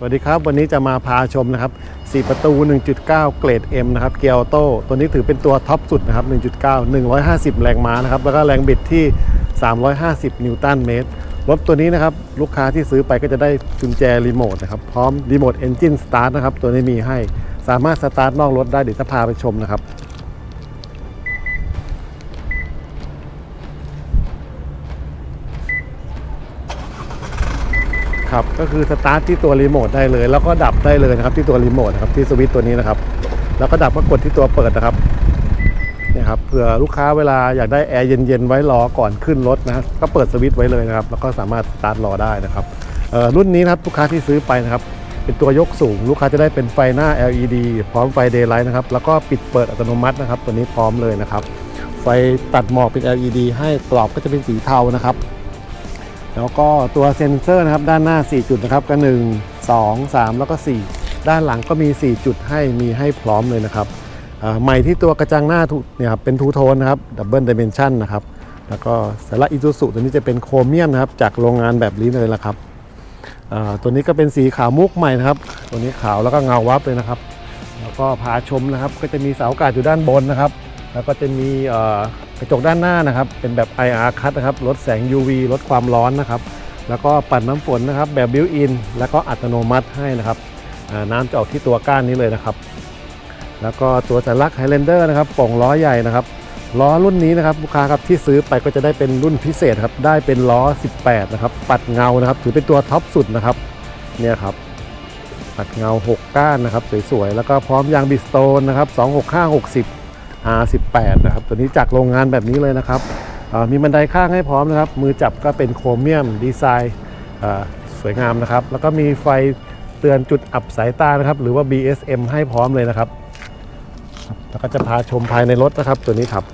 สวัสดีครับ วันนี้จะมาพาชมนะครับ 4 ประตู 1.9 เกรด M นะครับ เกียร์ออโต้ตัวนี้ถือเป็นตัวท็อปสุดนะครับ 1.9 150 แรงม้านะครับ แล้วก็แรงบิดที่ 350 นิวตันเมตร รถตัวนี้นะครับ ลูกค้าที่ซื้อไปก็จะได้กุญแจรีโมทนะครับ พร้อมรีโมทเอนจินสตาร์ทนะครับ ตัวนี้มีให้ สามารถสตาร์ทนอกรถได้ เดี๋ยวจะพาไปชมนะครับ ครับก็คือสตาร์ทที่ตัวรีโมทได้เลย แล้วก็ดับได้เลยนะครับที่ตัวรีโมทนะครับที่สวิตช์ตัวนี้นะครับ แล้วก็ดับก็กดที่ตัวเปิดนะครับเนี่ยครับเผื่อลูกค้าเวลาอยากได้แอร์เย็นๆไว้รอก่อนขึ้นรถนะก็เปิดสวิตช์ไว้เลยนะครับ แล้วก็สามารถสตาร์ทรอได้นะครับเออรุ่นนี้นะครับลูกค้าที่ซื้อไปนะครับ เป็นตัวยกสูง ลูกค้าจะได้เป็นไฟหน้า LED พร้อมไฟ Daylight นะครับแล้วก็ปิดเปิดอัตโนมัตินะครับ ตัวนี้พร้อมเลยนะครับ ไฟตัดหมอกเป็น LED ให้กรอบก็จะเป็นสีเทานะครับ แล้วก็ตัวเซ็นเซอร์นะครับด้านหน้า 4 จุดนะครับก็ 1 2 3 แล้วก็ 4 ด้านหลังก็มี 4 จุดให้มีให้พร้อมเลยนะครับใหม่ที่ตัวกระจังหน้าเนี่ยครับเป็นทูโทนนะครับดับเบิลดิเมนชันนะครับแล้วก็สาระอิซูซุตัวนี้จะเป็นโครเมียมนะครับจากโรงงานแบบนี้เลยละครับตัวนี้ก็เป็นสีขาวมุกใหม่นะครับ ตัวนี้ขาวแล้วก็เงาวับเลยนะครับ แล้วก็พาชมนะครับก็จะมีเสาอากาศอยู่ด้านบนนะครับ แล้วก็จะมี กระจกด้านหน้านะครับ เป็นแบบ IR คั t นะครับลดแสง UV ลดความร้อนนะครับ แล้วก็ปัดน้ำฝนนะครับแบบบิวอินแล้วก็อัตโนมัติให้นะครับน้ำจะออกที่ตัวก้านนี้เลยนะครับ แล้วก็ตัวสัญลักษณ์ไฮแลนเดอร์นะครับป่องล้อใหญ่นะครับล้อรุ่นนี้นะครับลูกค้าครับที่ซื้อไปก็จะได้เป็นรุ่นพิเศษครับได้เป็นล้อ 18 นะครับ ปัดเงานะครับ ถือเป็นตัวท็อปสุดนะครับเนี่ยครับปัดเงา 6 ก้านนะครับสวยๆแล้วก็พร้อมยางบิสโตนนะครับ 265 60 R18 นะครับ ตัวนี้จากโรงงานแบบนี้เลยนะครับ มีบันไดข้างให้พร้อมนะครับ มือจับก็เป็นโครเมียมดีไซน์สวยงามนะครับ แล้วก็มีไฟเตือนจุดอับสายตานะครับ หรือว่า BSM ให้พร้อมเลยนะครับ แล้วก็จะพาชมภายในรถนะครับ ตัวนี้ครับ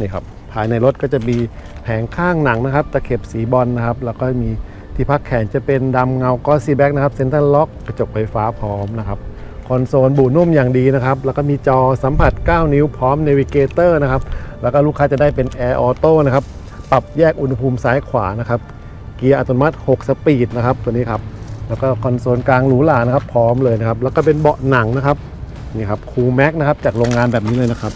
นี่ครับ ภายในรถก็จะมีแผงข้างหนังนะครับ ตะเข็บสีบอลนะครับ แล้วก็มีที่พักแขนจะเป็นดำเงากอซีแบ็กนะครับ เซ็นทรัลล็อกกระจกไฟฟ้าพร้อมนะครับ อนโซลบูนุ่มอย่างดีนะครับ แล้วก็มีจอสัมผัส 9 นิ้วพร้อมเนวิเกเตอร์นะครับ แล้วก็ลูกค้าจะได้เป็นแอร์ออโต้นะครับ ปรับแยกอุณหภูมิซ้ายขวานะครับ เกียร์อัตโนมัติ 6 สปีดนะครับ ตัวนี้ครับ แล้วก็คอนโซลกลางหรูหรานะครับ พร้อมเลยนะครับ แล้วก็เป็นเบาะหนังนะครับ นี่ครับคูลแม็กนะครับ จากโรงงานแบบนี้เลยนะครับ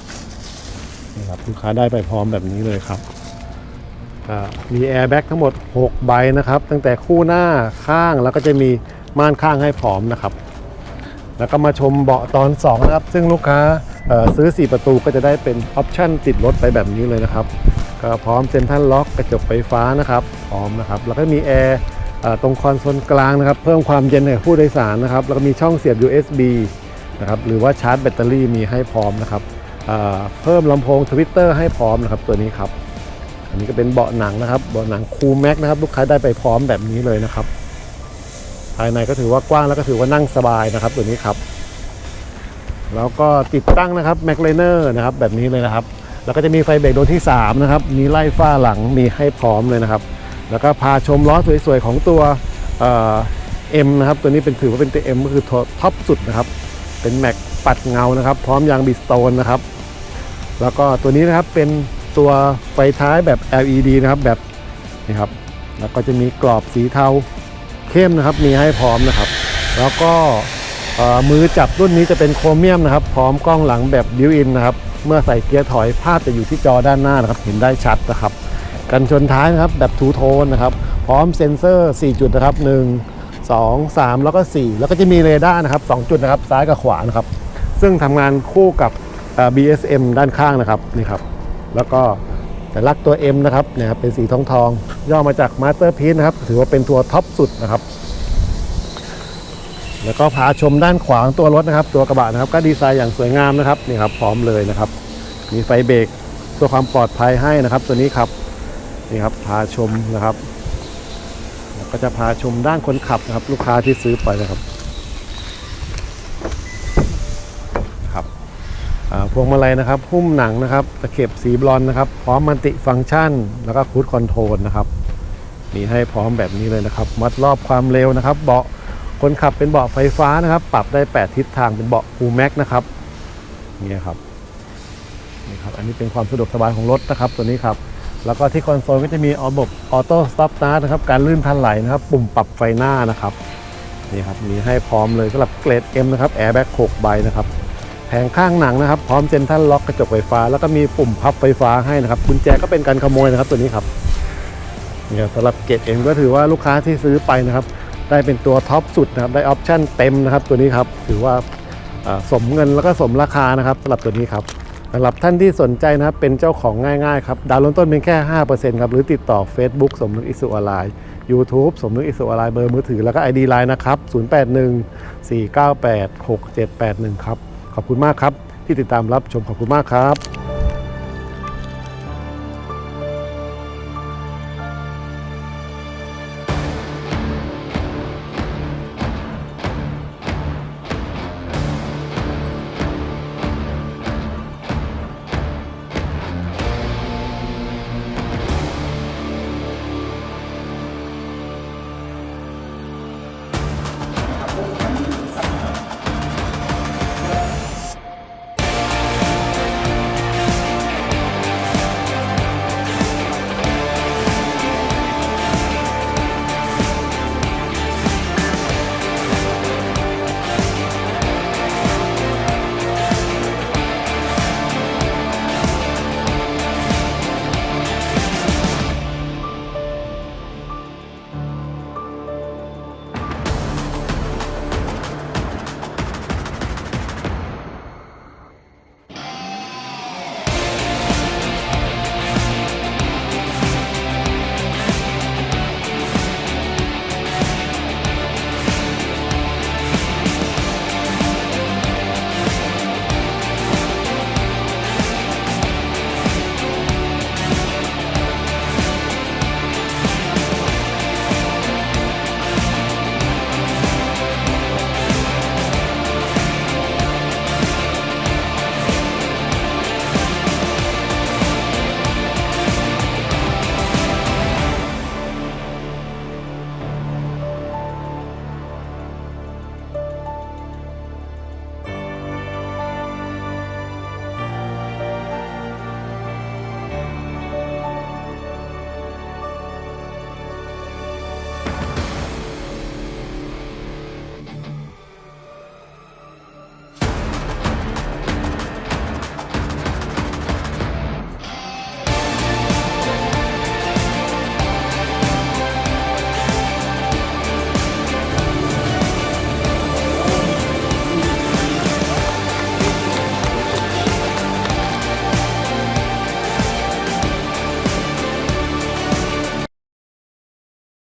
นี่ครับลูกค้าได้ไปพร้อมแบบนี้เลยครับมีแอร์แบ็กทั้งหมด 6 ใบนะครับ ตั้งแต่คู่หน้าข้างแล้วก็จะมีม่านข้างให้พร้อมนะครับ แล้วก็มาชมเบาะตอน2นะครับ ซึ่งลูกค้าซื้อ 4 ประตูก็จะได้เป็นออปชั่นติดรถไปแบบนี้เลยนะครับ ก็พร้อมเซ็นทรัลล็อกกระจกไฟฟ้านะครับ พร้อมนะครับ แล้วก็มีแอร์ตรงคอนโซลกลางนะครับ เพิ่มความเย็นให้ผู้โดยสารนะครับ แล้วก็มีช่องเสียบ USB นะครับ หรือว่าชาร์จแบตเตอรี่มีให้พร้อมนะครับ เพิ่มลำโพงทวิตเตอร์ให้พร้อมนะครับตัวนี้ครับ อันนี้ก็เป็นเบาะหนังนะครับ เบาะหนังคูแม็กนะครับ ลูกค้าได้ไปพร้อมแบบนี้เลยนะครับ ภายในก็ถือว่ากว้างแล้วก็ถือว่านั่งสบายนะครับ ตัวนี้ครับแล้วก็ติดตั้งนะครับแม็กเลเนอร์นะครับแบบนี้เลยนะครับ แล้วก็จะมีไฟเบรกดวงที่ 3 นะครับ มีไล่ฝ้าหลังมีให้พร้อมเลยนะครับ แล้วก็พาชมล้อสวยๆ ของตัวเอ็มนะครับ ตัวนี้เป็นถือว่าเป็นตัวเอ็มก็คือท็อปสุดนะครับ เป็นแม็กปัดเงานะครับ พร้อมยางบิสโตนนะครับ แล้วก็ตัวนี้นะครับเป็นตัวไฟท้ายแบบ LED นะครับแบบนี่ครับแล้วก็จะมีกรอบสีเทา เข้มนะครับมีให้พร้อมนะครับ แล้วก็มือจับรุ่นนี้จะเป็นโครเมียมนะครับ พร้อมกล้องหลังแบบบิวอินนะครับ เมื่อใส่เกียร์ถอยภาพจะอยู่ที่จอด้านหน้านะครับ เห็นได้ชัดนะครับ กันชนท้ายนะครับแบบทูโทนนะครับ พร้อมเซ็นเซอร์ 4 จุดนะครับ 1 2 3 แล้วก็ 4 แล้วก็จะมีเรดาร์นะครับ 2 จุดนะครับ ซ้ายกับขวานะครับ ซึ่งทำงานคู่กับ BSM ด้านข้างนะครับนี่ครับ แล้วก็ แต่ลักตัว M นะครับเนี่ยครับเป็นสีทองทองย่อมาจาก Masterpiece นะครับ ถือว่าเป็นตัวท็อปสุดนะครับ แล้วก็พาชมด้านขวางตัวรถนะครับ ตัวกระบะนะครับ ก็ดีไซน์อย่างสวยงามนะครับนี่ครับพร้อมเลยนะครับ มีไฟเบรกตัวความปลอดภัยให้นะครับ ตัวนี้ครับนี่ครับพาชมนะครับก็จะพาชมด้านคนขับนะครับ ลูกค้าที่ซื้อไปนะครับอ่า พวงมาลัยนะครับหุ้มหนังนะครับตะเข็บสีบลอนนะครับ พร้อมมัลติฟังก์ชัน แล้วก็คูดคอนโทรลนะครับมีให้พร้อมแบบนี้เลยนะครับมัดรอบความเร็วนะครับ เบาะคนขับเป็นเบาะไฟฟ้านะครับ ปรับได้ 8 ทิศทางเป็นเบาะคูแม็กนะครับนี่ครับนี่ครับ อันนี้เป็นความสะดวกสบายของรถนะครับ ตัวนี้ครับแล้วก็ที่คอนโซลก็จะมีระบบออโต้สต็อปสตานะครับ การลื่นทันไหลนะครับ ปุ่มปรับไฟหน้านะครับนี่ครับมีให้พร้อมเลยสำหรับเกรด M นะครับแอร์แบ็ก6ใบนะครับ แผงข้างหนังนะครับ พร้อมเซ็นทรัลล็อกกระจกไฟฟ้า แล้วก็มีปุ่มพับไฟฟ้าให้นะครับกุญแจก็เป็นการขโมยนะครับตัวนี้ครับเนี่ยสำหรับเกรด M ก็ถือว่าลูกค้าที่ซื้อไปนะครับ ได้เป็นตัวท็อปสุดนะครับได้ออปชั่นเต็มนะครับ ตัวนี้ครับถือว่าสมเงินแล้วก็สมราคานะครับสำหรับตัวนี้ครับสำหรับท่านที่สนใจนะครับเป็นเจ้าของง่ายๆครับดาวน์ลดต้นเพียงแค่5%ครับหรือติดต่อ Facebook สมนึกอิสุออนไลน์ YouTube สมนึกอิสุออนไลน์เบอร์มือถือแล้วก็ ID ไลน์นะครับ 081 498 6781 ครับ ขอบคุณมากครับ ที่ติดตามรับชมขอบคุณมากครับ